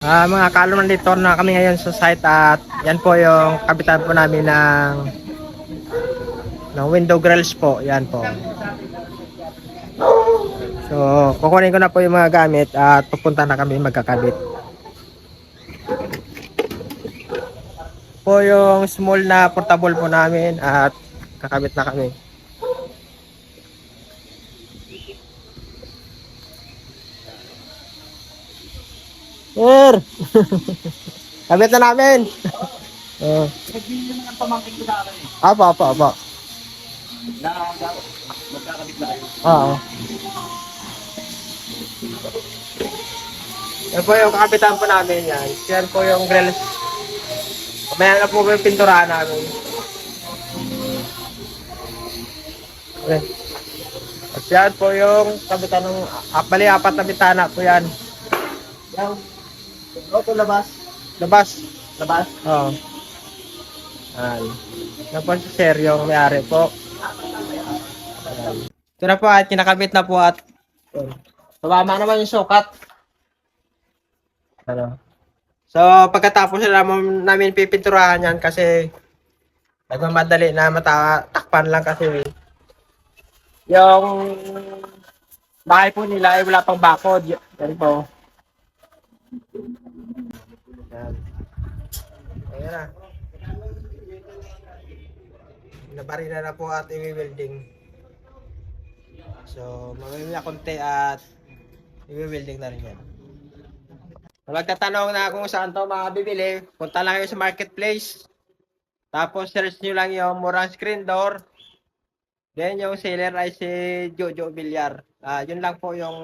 Ah, mga kalong nandito na kami ngayon sa site at yan po yung kapitan po namin ng ng window grills po. Yan po. So, kukunin ko na po yung mga gamit at pupunta na kami magkakabit. Po yung small na portable po namin at kakabit na kami. Sir! Kabit na namin! Oh. Nagbili naman ang pamangkin ko akin eh. Apo, apo, apo. Na magkakabit na kayo. Oo. Yan po yung kapitan po namin yan. Yan po yung grills. Mamaya na po yung pinturahan namin. Okay. At yan po yung kapitan ng... Ah, bali, apat na bitana po yan. Yan. Auto labas. Labas. Labas. Oo. Yan po si Sir yung may-ari po. Yan. Ito na po at kinakabit na po at. Tumama naman yung sukat. Ano? So, pagkatapos na naman namin pipinturahan yan kasi nagmamadali na matakpan lang kasi yung bahay po nila ay wala pang bakod. Yan po. Yan. Ayan na. Nabari na po at i-welding. So, mamimila konti at i-welding na rin yan. Kung magtatanong na kung saan to makabibili, punta lang kayo sa marketplace. Tapos search nyo lang yung murang screen door. Then yung seller ay si Jojo Villar. Ah, yun lang po yung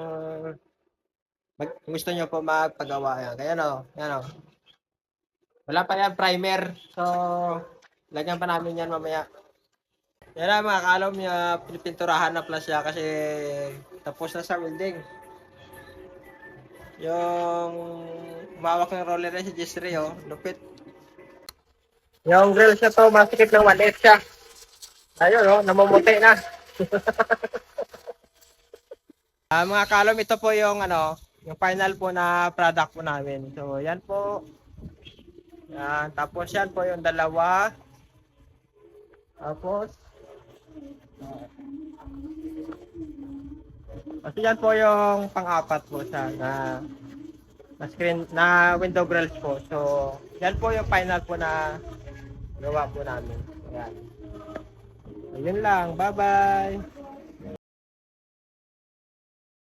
mag, gusto nyo po magpagawa yan. Kaya no, yan o. Wala pa yan primer. So, lagyan pa namin yan mamaya. Yan na mga kalom niya, pinipinturahan na plus siya kasi tapos na sa welding. Yung umawak ng roller na si Jessry, oh. Lupit. Yung grill siya to, masikip ng 1 siya. Ayun, oh, namumuti na. Ah, mga kalom, ito po yung ano, yung final po na product po namin. So, yan po. Yan, tapos yan po yung dalawa. Tapos, kasi yan po yung pang-apat po siya na na screen na window grills po. So, yan po yung final po na gawa po namin. Ayan. Ayun lang. Bye-bye.